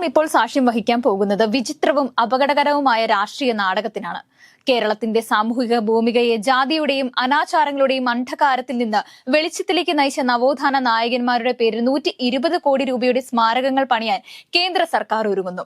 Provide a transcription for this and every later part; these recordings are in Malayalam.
കേരളം ഇപ്പോൾ സാക്ഷ്യം വഹിക്കാൻ പോകുന്നത് വിചിത്രവും അപകടകരവുമായ രാഷ്ട്രീയ നാടകത്തിനാണ്. കേരളത്തിന്റെ സാമൂഹിക ഭൂമികയെ ജാതിയുടെയും അനാചാരങ്ങളുടെയും അന്ധകാരത്തിൽ നിന്ന് വെളിച്ചത്തിലേക്ക് നയിച്ച നവോത്ഥാന നായകന്മാരുടെ പേരിൽ നൂറ്റി ഇരുപത് കോടി രൂപയുടെ സ്മാരകങ്ങൾ പണിയാൻ കേന്ദ്ര സർക്കാർ ഒരുങ്ങുന്നു.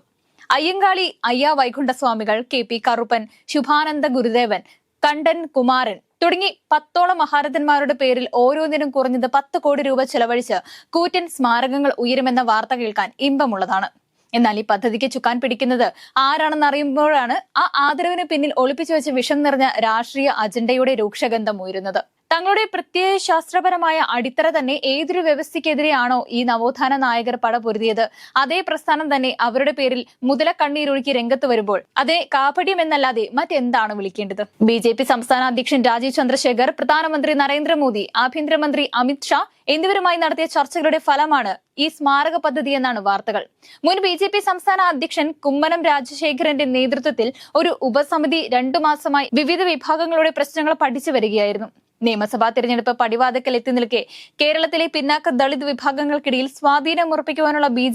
അയ്യങ്കാളി അയ്യ വൈകുണ്ഠസ്വാമികൾ കെ പി കറുപ്പൻ ശുഭാനന്ദ ഗുരുദേവൻ കണ്ടൻ കുമാരൻ തുടങ്ങി പത്തോളം മഹാരഥന്മാരുടെ പേരിൽ ഓരോന്നിനും കുറഞ്ഞത് പത്ത് കോടി രൂപ ചെലവഴിച്ച് കൂറ്റൻ സ്മാരകങ്ങൾ ഉയരുമെന്ന വാർത്ത കേൾക്കാൻ ഇമ്പമുള്ളതാണ്. എന്നാൽ ഈ പദ്ധതിക്ക് ചുക്കാൻ പിടിക്കുന്നത് ആരാണെന്ന് അറിയുമ്പോഴാണ് ആ ആദരവിന് പിന്നിൽ ഒളിപ്പിച്ചു വെച്ച വിഷം നിറഞ്ഞ രാഷ്ട്രീയ അജണ്ടയുടെ രൂക്ഷഗന്ധം ഉയരുന്നത്. തങ്ങളുടെ പ്രത്യയ ശാസ്ത്രപരമായ അടിത്തറ തന്നെ ഏതൊരു വ്യവസ്ഥയ്ക്കെതിരെയാണോ ഈ നവോത്ഥാന നായകർ പട പൊരുതിയത് അതേ പ്രസ്ഥാനം തന്നെ അവരുടെ പേരിൽ മുതല കണ്ണീരൊഴുക്കി രംഗത്ത് വരുമ്പോൾ അതേ കാപട്യം എന്നല്ലാതെ മറ്റെന്താണ് വിളിക്കേണ്ടത്? ബി ജെ പി സംസ്ഥാന അധ്യക്ഷൻ രാജീവ് ചന്ദ്രശേഖർ പ്രധാനമന്ത്രി നരേന്ദ്രമോദി ആഭ്യന്തരമന്ത്രി അമിത് ഷാ എന്നിവരുമായി നടത്തിയ ചർച്ചകളുടെ ഫലമാണ് ഈ സ്മാരക പദ്ധതി എന്നാണ് വാർത്തകൾ. മുൻ ബി ജെ പി സംസ്ഥാന അധ്യക്ഷൻ കുമ്മനം രാജശേഖരന്റെ നേതൃത്വത്തിൽ ഒരു ഉപസമിതി രണ്ടു മാസമായി വിവിധ വിഭാഗങ്ങളുടെ പ്രശ്നങ്ങൾ പഠിച്ചു വരികയായിരുന്നു. നിയമസഭാ തിരഞ്ഞെടുപ്പ് പടിവാതക്കൽ എത്തി നിൽക്കെ. കേരളത്തിലെ പിന്നാക്ക ദളിത് വിഭാഗങ്ങൾക്കിടയിൽ സ്വാധീനം ഉറപ്പിക്കുവാനുള്ള ബി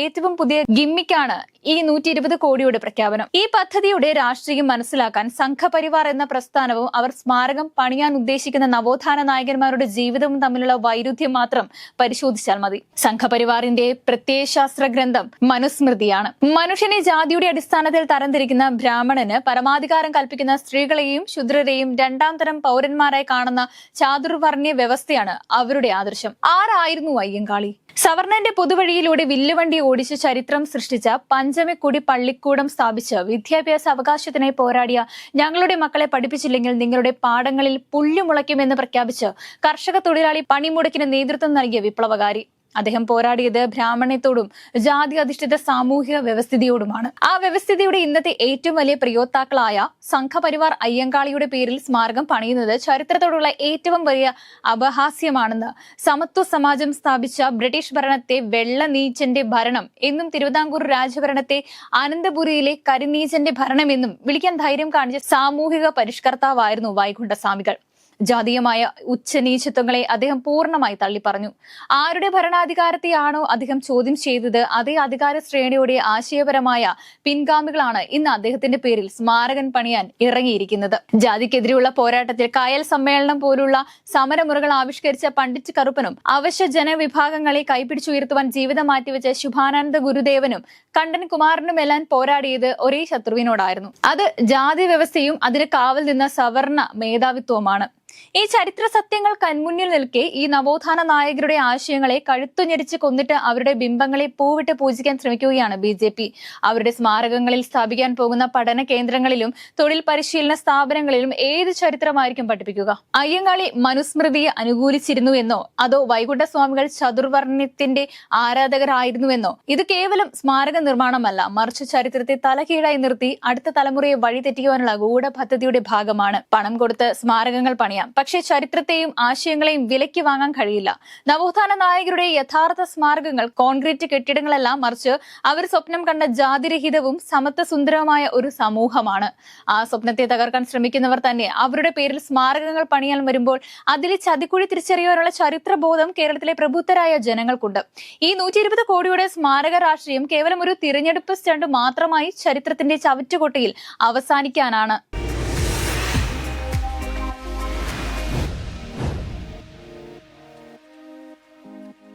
ഏറ്റവും പുതിയ ഗിമ്മിക്കാണ് ഈ നൂറ്റി ഇരുപത് കോടിയുടെ പ്രഖ്യാപനം. ഈ പദ്ധതിയുടെ രാഷ്ട്രീയം മനസ്സിലാക്കാൻ സംഘപരിവാർ എന്ന പ്രസ്ഥാനവും അവർ സ്മാരകം പണിയാൻ ഉദ്ദേശിക്കുന്ന നവോത്ഥാന നായകന്മാരുടെ ജീവിതവും തമ്മിലുള്ള വൈരുദ്ധ്യം മാത്രം പരിശോധിച്ചാൽ മതി. സംഘപരിവാറിന്റെ പ്രത്യയശാസ്ത്ര ഗ്രന്ഥം മനുസ്മൃതിയാണ്. മനുഷ്യനെ ജാതിയുടെ അടിസ്ഥാനത്തിൽ തരംതിരിക്കുന്ന ബ്രാഹ്മണന് പരമാധികാരം കൽപ്പിക്കുന്ന സ്ത്രീകളെയും ശുദ്രരെയും രണ്ടാം തരം പൗരന്മാരായി കാണുന്ന ചാതുർവർണ വ്യവസ്ഥയാണ് അവരുടെ ആദർശം. ആരായിരുന്നു അയ്യങ്കാളി? സവർണന്റെ പൊതുവഴിയിലൂടെ വില്ലുവണ്ടി ഓടിച്ച് ചരിത്രം സൃഷ്ടിച്ച പഞ്ചമിക്കുടി പള്ളിക്കൂടം സ്ഥാപിച്ച് വിദ്യാഭ്യാസ അവകാശത്തിനായി പോരാടിയ ഞങ്ങളുടെ മക്കളെ പഠിപ്പിച്ചില്ലെങ്കിൽ നിങ്ങളുടെ പാടങ്ങളിൽ പുല്ലുമുളയ്ക്കുമെന്ന് പ്രഖ്യാപിച്ച് കർഷക തൊഴിലാളി പണിമുടക്കിന് നേതൃത്വം നൽകിയ വിപ്ലവകാരി. അദ്ദേഹം പോരാടിയത് ബ്രാഹ്മണ്യത്തോടും ജാതി അധിഷ്ഠിത സാമൂഹിക വ്യവസ്ഥിതിയോടുമാണ്. ആ വ്യവസ്ഥിതിയുടെ ഇന്നത്തെ ഏറ്റവും വലിയ പ്രിയോത്താക്കളായ സംഘപരിവാർ അയ്യങ്കാളിയുടെ പേരിൽ സ്മാരകം പണിയുന്നത് ചരിത്രത്തോടുള്ള ഏറ്റവും വലിയ അപഹാസ്യമാണെന്ന് സമത്വ സമാജം സ്ഥാപിച്ച ബ്രിട്ടീഷ് ഭരണത്തെ വെള്ള നീച്ചന്റെ ഭരണം എന്നും തിരുവിതാംകൂർ രാജഭരണത്തെ അനന്തപുരിയിലെ കരിനീച്ചന്റെ ഭരണമെന്നും വിളിക്കാൻ ധൈര്യം കാണിച്ച സാമൂഹിക പരിഷ്കർത്താവായിരുന്നു വൈകുണ്ഠസ്വാമികൾ. ജാതീയമായ ഉച്ചനീചത്വങ്ങളെ അദ്ദേഹം പൂർണമായി തള്ളിപ്പറഞ്ഞു. ആരുടെ ഭരണാധികാരത്തെയാണോ അദ്ദേഹം ചോദ്യം ചെയ്തത് അതേ അധികാര ശ്രേണിയുടെ ആശയപരമായ പിൻഗാമികളാണ് ഇന്ന് അദ്ദേഹത്തിന്റെ പേരിൽ സ്മാരകൻ പണിയാൻ ഇറങ്ങിയിരിക്കുന്നത്. ജാതിക്കെതിരെയുള്ള പോരാട്ടത്തിൽ കായൽ സമ്മേളനം പോലുള്ള സമരമുറകൾ ആവിഷ്കരിച്ച പണ്ഡിറ്റ് കറുപ്പനും അവശ്യ ജനവിഭാഗങ്ങളെ കൈപിടിച്ചുയർത്തുവാൻ ജീവിതം മാറ്റിവെച്ച ശുഭാനന്ദ ഗുരുദേവനും കണ്ടൻ കുമാറിനുമെല്ലാം പോരാടിയത് ഒരേ ശത്രുവിനോടായിരുന്നു. അത് ജാതി വ്യവസ്ഥയും അതിന് കാവൽ നിന്ന സവർണ മേധാവിത്വമാണ് ഈ ചരിത്ര സത്യങ്ങൾ കൺമുന്നിൽ നിൽക്കെ ഈ നവോത്ഥാന നായകരുടെ ആശയങ്ങളെ കഴുത്തുഞെരിച്ച് കൊന്നിട്ട് അവരുടെ ബിംബങ്ങളെ പൂവിട്ട് പൂജിക്കാൻ ശ്രമിക്കുകയാണ് ബി ജെ പി. അവരുടെ സ്മാരകങ്ങളിൽ സ്ഥാപിക്കാൻ പോകുന്ന പഠന കേന്ദ്രങ്ങളിലും തൊഴിൽ പരിശീലന സ്ഥാപനങ്ങളിലും ഏത് ചരിത്രമായിരിക്കും പഠിപ്പിക്കുക? അയ്യങ്കാളി മനുസ്മൃതിയെ അനുകൂലിച്ചിരുന്നു എന്നോ? അതോ വൈകുണ്ഠസ്വാമികൾ ചതുർവർണത്തിന്റെ ആരാധകരായിരുന്നുവെന്നോ? ഇത് കേവലം സ്മാരക നിർമ്മാണമല്ല മറിച്ച് ചരിത്രത്തെ തലകീഴായി നിർത്തി അടുത്ത തലമുറയെ വഴിതെറ്റിക്കുവാനുള്ള ഗൂഢ പദ്ധതിയുടെ ഭാഗമാണ്. പണം കൊടുത്ത് സ്മാരകങ്ങൾ പണിയാം പക്ഷേ ചരിത്രത്തെയും ആശയങ്ങളെയും വിലയ്ക്ക് വാങ്ങാൻ കഴിയില്ല. നവോത്ഥാന നായകരുടെ യഥാർത്ഥ സ്മാരകങ്ങൾ കോൺക്രീറ്റ് കെട്ടിടങ്ങളെല്ലാം മറിച്ച് അവർ സ്വപ്നം കണ്ട ജാതിരഹിതവും സമത്വസുന്ദരവുമായ ഒരു സമൂഹമാണ്. ആ സ്വപ്നത്തെ തകർക്കാൻ ശ്രമിക്കുന്നവർ തന്നെ അവരുടെ പേരിൽ സ്മാരകങ്ങൾ പണിയാൻ വരുമ്പോൾ അതിൽ ചതിക്കുഴി തിരിച്ചറിയാനുള്ള ചരിത്രബോധം കേരളത്തിലെ പ്രബുദ്ധരായ ജനങ്ങൾക്കുണ്ട്. ഈ നൂറ്റി ഇരുപത് കോടിയുടെ സ്മാരക രാഷ്ട്രീയം കേവലം ഒരു തിരഞ്ഞെടുപ്പ് സ്റ്റണ്ട് മാത്രമായി ചരിത്രത്തിന്റെ ചവറ്റുകൊട്ടയിൽ അവസാനിക്കാനാണ്.